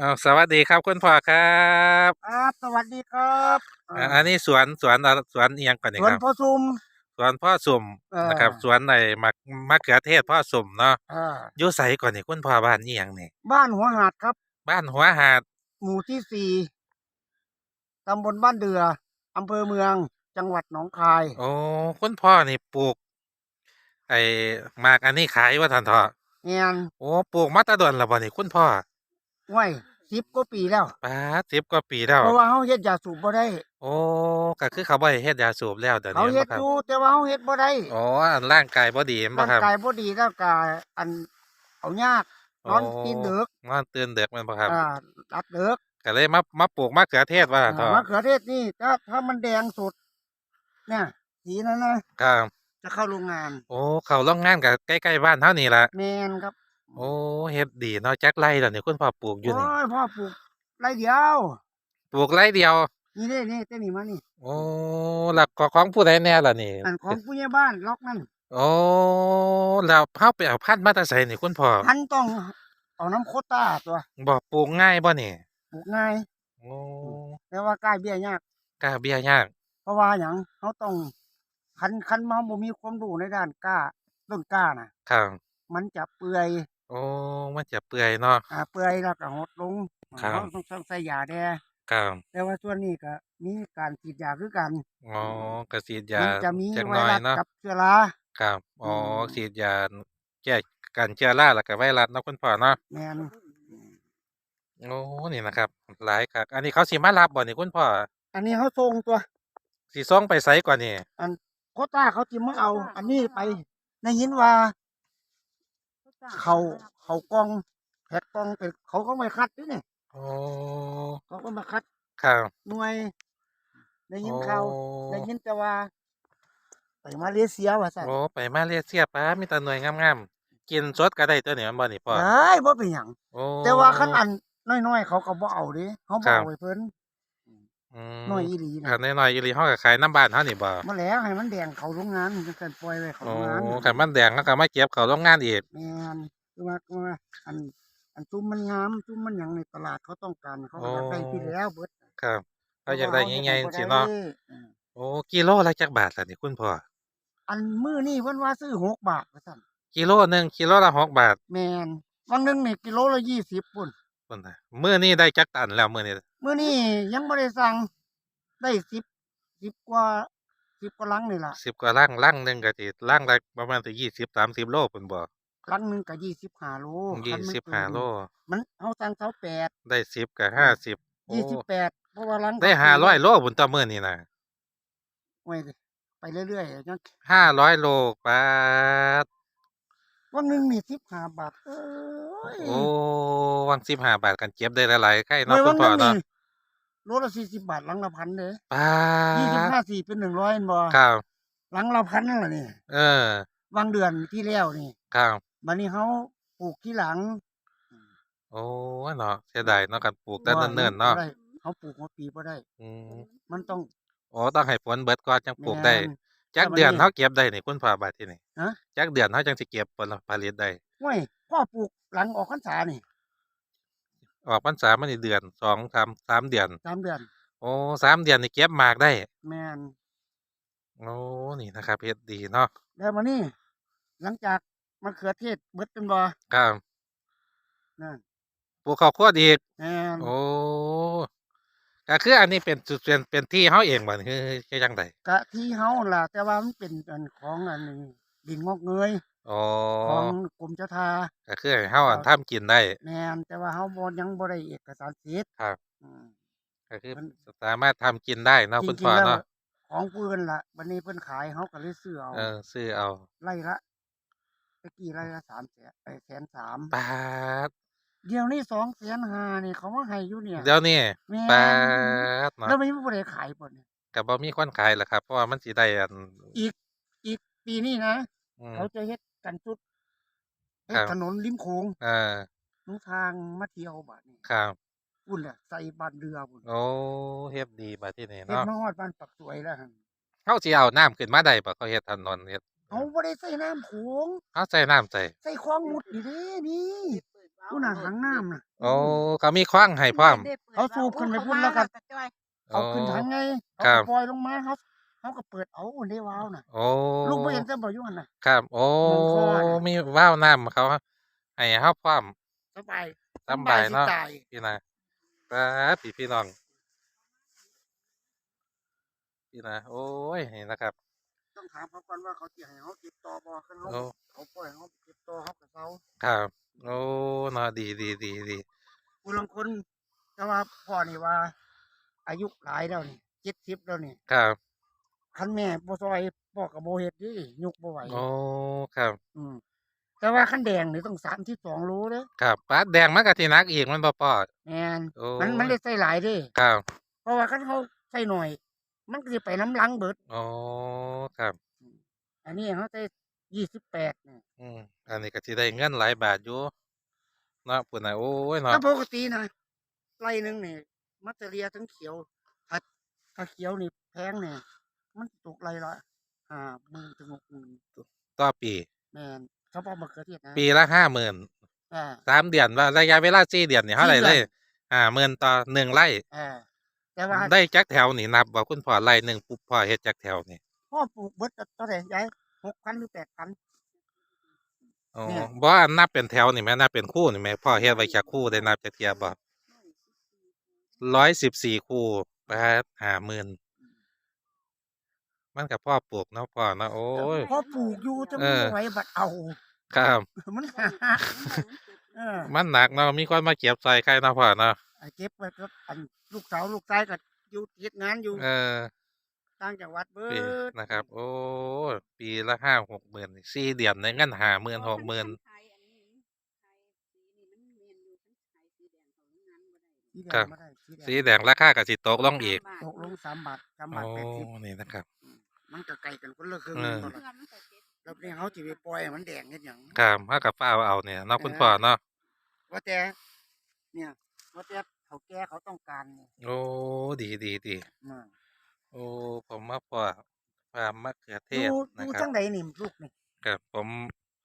อ้าวสวัสดีครับคุณพ่อครับครับ สวัสดีครับอ่าอันนี้สวนสวนอะไรสวนเอียงก่อนนี่สวนครับพ่อซุม สวนพ่อสุ่มเออ นะครับ สวนในมะมะเขือเทศพ่อสุ่มเนาะอ่าอยู่ไสก่อนนี่คุณพ่อบ้านเอียงนี่บ้านหัวหาดครับ บ้านหัวหาดหมู่ที่สี่ตำบลบ้านเดืออำเภอเมือง จังหวัดหนองคาย โอ้คุณพ่อนี่ปลูก ไอ้หมากอันนี้ขายว่าทันเถอะเงียนโอ้ปลูกมาแตะดอนแล้วบ่นี่คุณพ่อ ไว้สิบกว่าปีแล้วป้าสิบกว่าปีแล้ว เพราะว่าเขาเฮ็ดยาสูบบ่ได้โอ้ก็คือเขาบ่ให้เฮ็ดยาสูบแล้วเดี๋ยวเขานี้เฮ็ดบ่ครับอยู่แต่ว่าเขาเฮ็ดบ่ได้อ๋ออันร่างกายบ่ดีแม่นบ่ร่างครับกายบ่ดีแล้วก็อันเอายากนอนตีนดึกนอนตื่นดึกแม่นบ่ครับอ่าตัดดึกก็เลยมามาปลูกมะเขือเทศว่าอ่าเถอะมะเขือเทศนี่ถ้าถ้ามันแดงสุดเนี่ยสีนั้นนะครับจะเข้าโรงงานโอ้เขาโรงงานกับใกล้ๆบ้านเท่านี้ละแมนครับ โอ้เฮ็ดดีเนาะจักไร่แล้วนี่คุณพ่อปลูกอยู่โอ้นี่ยพ่อปลูกไรเดียวปลูกไร่เดียว นี่นี่นี่เต้นนี่มานี่ โอ้หลักของผู้ใดแน่ล่ะนี่อันของผู้ใหญ่บ้านล็อกนั่นโอ้แล้วเฮาไปเอาพันธุ์มาแต่ไสนี่คุณพ่อพันต้องเอาน้ำโคต้าตัวบ่ปลูกง่ายบ่นี่ปลูกง่าย โอ้แต่ว่ากล้ายเบี้ยยาก กล้าเบี้ยยากเพราะว่าหยังเขาต้องคันคันมาบ่มีความรู้ในด้านกล้าต้นกล้าน่ะ ครับมันจะเปื่อยโอ้มันจะเปื่อยเนาะอ่าเปื่อยแล้วก็หดลงครับเขาต้องต้องใส่ยาแดครับแต่ว่าส่วนนี้ก็มีการฉีดยาคือกันอ๋อก็ฉีดยามันจะมีจักไวหน่อยรัสเนาะกับเชื้อรา ครับอ๋ออมฉีดยาแก้กันเชื้อราแล้วก็ไวรัสเนาะคุณพ่อเนาะแมนโอ้นี่นะครับ หลายคักอันนี้เขาสิมารับบ่นี่คุณพ่ออันนี้เขาส่งตัว สิส่งไปไสก่อนนี่อันโควต้าเขาจิมาเอา อันนี้ไปได้ยินว่า เขาเขากล้องแพ็กกล้องไปเขาก็ไม่คัดด้วยเนี่ยโอ้เขาก็มาคัดครับหน่วยได้ยินข่าวโอ้ได้ยินแต่ว่า ไปมาเลเซียว่าสั่นโอ้ไปมาเลเซียป้ามีแต่หน่วยงามๆกินสดก็ได้ตัวนี้มันบ่นี่พ่อได้บ่เป็นหยังโอ้แต่ว่าคันอันน้อยๆเขาก็บ่เอาเด้เขาบ่ครับเอาไว้เพิ่นอืม น้อยอีหลีคันะนน้อยๆอีหลีเฮาก็ขายน้ำบ้านเฮานี่บ่มาแล้วให้มันแดงเขาโรงงานจังซั่นปล่อยไว้เขาโอ้โรงงานคันมันแดงเฮาก็มาเก็บเข้าโรงงานอีกแม่นคือว่าคือว่าอันอันจุ่มมันงามจุ่มมันหยังในตลาดเขาต้องการเขาก็อยากได้ที่แล้วเบิดครับเขาอยากได้ใหญ่ๆจังซี่เนาะอืมโอ้กิโลละจักบาทล่ะนี่คุณพ่ออันมื้อนี้เพิ่นว่าซื้อหกบาทว่าซั่นกิโลหนึงกิโลละหกบาทแม่นวันหนึงนี่กิโลละ20พุ่นพุ่นน่ะมื้อนี้ได้จักตันแล้วมื้อนี้ มื้อนี้ยังบ่ได้สั่งได้10 10กว่า10กว่าลังนี่ล่ะ10กว่าลังลังหนึงก็สิลังละประมาณสิ20 30โลพุ่นบ่ลังหนึงก็25โลคันมันเกิน25โล มันเฮาสั่ง28ได้10กับ50โอ้28เพราะว่าลังได้500โลพุ่นต่อมื้อนี่น่ะโอ้ยไปเรื่อยๆจัง500โลปาดวันหนึงนี่15บาทเอ้ยโอ้วัง15บาทกันเก็บได้หลายๆไข่เฮ้เนาะยคุวัณนหพ่นึองเนาะนี่ โลละ40บาทลังละพันเด้ปายี่สิบดห้าสี่เป็นหนึ่งร้อยเห็นบ่ครับหลังเราพันนั่นแหละนี่เออวางเดือนที่แล้วนี่ครับบัดนี้เขาปลูกที่หลัง โอ้เนาะเสียดายเนาะกันปลูกแต่ว่าเนิ่นๆเนาะบ่ได้เขาปลูกมาปีบ่ได้ อืมมันต้องโอ้ต้องให้ฝนเบิดก่อนจังปลูกได้แม่นจักแต่วันเดือนนี้เฮาเก็บได้นี่คุณพ่อบาดที่นี่ฮะ จักเดือนเฮาจังสิเก็บผลผลิตได้ห้วยพ่อปลูกหลังออกพรรษานี่ ออกพรรษามันนี่เดือน2 3 3เดือน สามเดือน โอ้สามเดือนนี่เก็บหมากได้ แม่นโอ้นี่นะครับเฮ็ดดีเนาะแล้วมานี่ หลังจากมะเขือเทศเบิดเป็นบ่ครับนั่นปลูกข้าวโพดอีกแม่นโอ้ก็คืออันนี้เป็นจุดเป็นเป็นที่เฮาเองบ่นี่คือคือจังไดกะที่เฮาล่ะ แต่ว่ามันเป็นอันของอันนี้ดินงอกเงย อ๋อของกรมเจ้าท่าก็คือให้เฮาอันทำกินได้ แม่นแต่ว่าเฮาบ่ยังบ่ได้เอกสารสิทธิ์ครับ อืม ก็คือมัน สามารถทำกินได้เนาะจคุณริพ่งอๆแล้วเนาะของเพื่อนล่ะวันนี้เพิ่นขายเขาก็เลยซื้อเอาเออซื้อเอาไล่ละตะกี้ไล่ละสามแสนไอแสนสามปาดเดี๋ยวนี้สองแสนห้านี่เขามาให้อยู่เนี่ยเดี๋ยวนี้แม่ปาดนเนาะแล้วไม่มีผู้ใดขายปนเนี่ยก็บ่มีคนขายล่ะครับ เพราะว่ามันสิได้อันอีกอีกปีนี้นะ อืมเขาจะเฮ็ด กันจุดเฮ็ครัดบถนนริมโขงเออหนทางมาเที่ยวบัดนี้ครับพุ่นแหละใส่บ้านเรือพุ่นโอ้เฮ็ดดีบัดที่นี่เฮ็ดเนาะมาฮอดบ้านปักสวยแล้วหั่นเฮาสิเอาน้ำขึ้นมาได้บ่เขาเฮ็ดถนนเฮ็ดเขาบ่ได้ใส่น้ำโขงเฮาใส่น้ำใส่ใส่คลองมุดนี่เด้นี่ผู้น่ะหางน้ำน่ะ โอ้เขามีคว้างให้พร้อมเขาสูบขึ้นไปพุ่นแล้วก็ เอาขึ้นทางไงครัเขาบก็ปล่อยลงมาเขา เขาก็เปิดเอาอุ่นได้ว้าวน่ะโอ้ลูกไม่เห็นจะบอกอยู่หั่นน่ะ ครับ โอ้มองคอน่ะ มีว้าวน้ำเขาให้เฮาพร้อมสบายสำบายเนาะสิตายพี่นะตาพี่พี่น้องพี่นะโอ้ยนี่นะครับต้องถามเขาก่อนว่าเขาจะให้เขาเก็บต่อบ่คันเขาโอ้เขาปล่อยให้เขาเก็บต่อเขากับเขาครับโอ้เนาะดีดีดีดีผู้ลางคนแต่ว่าพ่อนี่ว่า อายุหลายแล้วนี่เจ็ดสิบแล้วนี่ ครับ คันแม่บ่ซอยพ่อกับโบเฮ็ดดิยุกบ่ไหวโอ้ครับ อืมแต่ว่าคันแดงนี่ต้องสามที่สองรู้เด้อครับปลาแดงมันกะทินักอีกมันบ่ปอดแม่นโอ้มันมันได้ใส่หลายเด้ครับ เพราะว่าคันเขาใส่หน่อย มันก็สิไปน้ำลังเบิดโอ้ครับ อันนี้เขาใส่ยี่สิบแปดนี่อืมอันนี้ก็สิได้เงินหลายบาทอยู่เนาะปุ่นน่ะโอ้ยเนาะถ้าปกตินะไร่หนึงนี่มัตเตอเรียทั้งเขียวถ้าถ้าเขียวนี่แพงเนี่ย มันตกไรละห้าหมื่นถึงหกหมื่นต่อปี แม่นเฉพาะมะเขือเทศนะปีละห้าหมื่นอ่าสามเดือนว่าระยะเวลาสี่เดือนนี่เท่าไหร่สี่เลเดืยอนอ่าหมื่นต่อหนึ่งไร่อ่าแต่ว่าได้จักแถวนี่นับว่าคุณพ่อไร่หนึ่งปุ๊บพ่อเฮ็ดจักแถวนี่พ่อปลูกเบิดเท่าไหร่ยายหกพันหรือแปดพันอ๋อเนี่ยบ่อันนับเป็นแถวนี่แม่นับเป็นคู่นี่แม่พ่อเฮ็ดไว้จักคู่ได้นับจักเทียบ่ร้อยสิบสี่คู่แปดห้าหมื่น มันกับพ่อปลูกเนาะพ่อเนาะโอ้ยพ่อปลูกอยู่จะเอไม่อไหวบัดเอา ครับ มันหาเออมันหนักเนาะมีคนมาเก็บใส่ใครเนาะพ่อเนาะไอ้เก็บไว้ก็อันลูกสาวลูกชายก็อยู่เฮ็ดงานอยู่เออต่างจังหวัดเบิปีดนะครับ โอ้ยปีละห้าหกหมื่นสี่เดือนในเงินห้าหมื่นหกหมื่นสีแดครังบมาได้สีแดงสีแดงราคากับสิตกลงอีกตกลงสามบาทสามโอ้บาทแปดสิบนี่นะครับ มันก็ไกลกันคนละครึ่งเออหมดละแล้วนี่เขาจะไปปล่อยให้มันแดงเฮ็ดหยังครับถ้ากับฟ้าเอาเนี่ยเนาะคุณพ่อเนาะว่าแต่เนี่ยว่าแต่เขาแก่เขาต้องการเนี่ยโอ้ดีดีดีมาโอ้ผมมาพ่อฟาร์มมะเขือเทดูศนะดูครัจับงใดนี่ลูกนี่ ครับผม